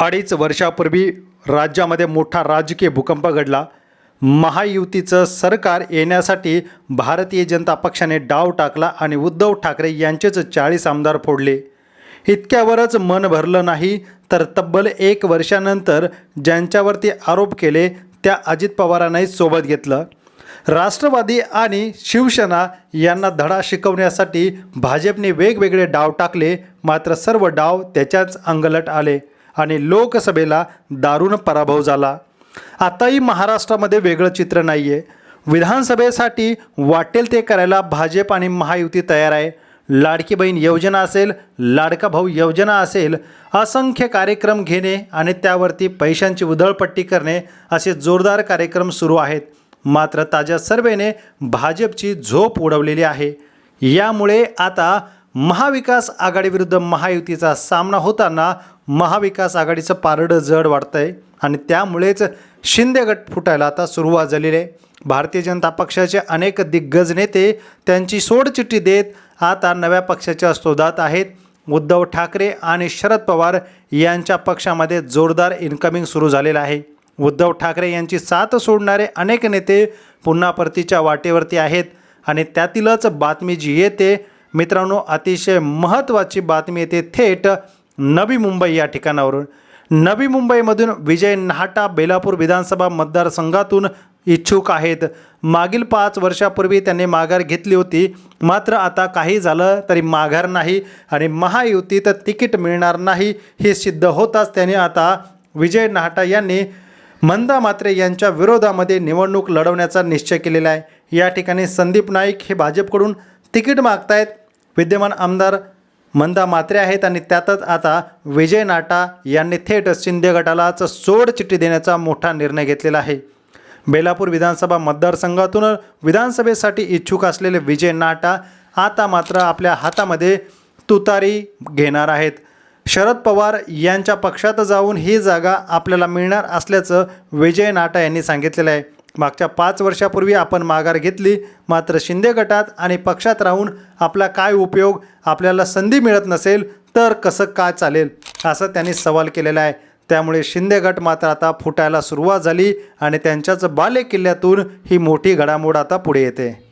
अडीच वर्षापूर्वी राज्यामध्ये मोठा राजकीय भूकंप घडला. महायुतीचं सरकार येण्यासाठी भारतीय जनता पक्षाने डाव टाकला आणि उद्धव ठाकरे यांचेच चाळीस आमदार फोडले. इतक्यावरच मन भरलं नाही तर तब्बल एक वर्षानंतर ज्यांच्यावरती आरोप केले त्या अजित पवारांनाही सोबत घेतलं. राष्ट्रवादी आणि शिवसेना यांना धडा शिकवण्यासाठी भाजपने वेगवेगळे डाव टाकले मात्र सर्व डाव त्याच्याच अंगलट आले. आणि लोकसभेला दारुण पराभव झाला. आताही महाराष्ट्रामध्ये वेगळं चित्र नाही आहे विधानसभेसाठी वाटेल ते करायला भाजप आणि महायुती तयार आहे. लाडकी बहीण योजना असेल लाडका भाऊ योजना असेल असंख्य कार्यक्रम घेणे आणि त्यावरती पैशांची उधळपट्टी करणे असे जोरदार कार्यक्रम सुरू आहेत. मात्र ताज्या सर्वेने भाजपची झोप उडवलेली आहे. यामुळे आता महाविकास आघाडीविरुद्ध महायुतीचा सामना होताना महाविकास आघाडीचं पारडं जड वाढतं आहे आणि त्यामुळेच शिंदे गट फुटायला आता सुरुवात झालेली आहे. भारतीय जनता पक्षाचे अनेक दिग्गज नेते त्यांची सोडचिठ्ठी देत आता नव्या पक्षाच्या शोधात आहेत. उद्धव ठाकरे आणि शरद पवार यांच्या पक्षामध्ये जोरदार इन्कमिंग सुरू झालेलं आहे. उद्धव ठाकरे यांची साथ सोडणारे अनेक नेते पुन्हा परतीच्या वाटेवरती आहेत आणि त्यातीलच बातमी जी येते मित्रांनो अतिशय महत्त्वाची बातमी येते. थेट नवी मुंबई या ठिकाणावरून. नवी मुंबईमधून विजय नाहटा बेलापूर विधानसभा मतदारसंघातून इच्छुक आहेत. मागील पाच वर्षापूर्वी त्यांनी माघार घेतली होती. मात्र आता काही झालं तरी माघार नाही आणि महायुतीत तिकीट मिळणार नाही हे सिद्ध होताच त्याने आता विजय नाहटा यांनी मंदा मात्रे यांच्या विरोधामध्ये निवडणूक लढवण्याचा निश्चय केलेला आहे. या ठिकाणी संदीप नाईक हे भाजपकडून तिकीट मागतायत. विद्यमान आमदार मंदा मात्रे आहेत आणि त्यातच आता विजय नाटा यांनी थेट शिंदे गटालाच सोड चिठ्ठी देण्याचा मोठा निर्णय घेतलेला आहे. बेलापूर विधानसभा मतदारसंघातून विधानसभेसाठी इच्छुक असलेले विजय नाटा आता मात्र आपल्या हातामध्ये तुतारी घेणार आहेत. शरद पवार यांच्या पक्षात जाऊन ही जागा आपल्याला मिळणार असल्याचं विजय नाटा यांनी सांगितलेलं आहे. मागच्या पाच वर्षापूर्वी आपण माघार घेतली मात्र शिंदे गटात आणि पक्षात राहून आपला काय उपयोग आपल्याला संधी मिळत नसेल तर कसं काय चालेल असं त्यांनी सवाल केलेला आहे. त्यामुळे शिंदे गट मात्र आता फुटायला सुरुवात झाली आणि त्यांच्याच बालेकिल्ल्यातून ही मोठी घडामोड आता पुढे येते.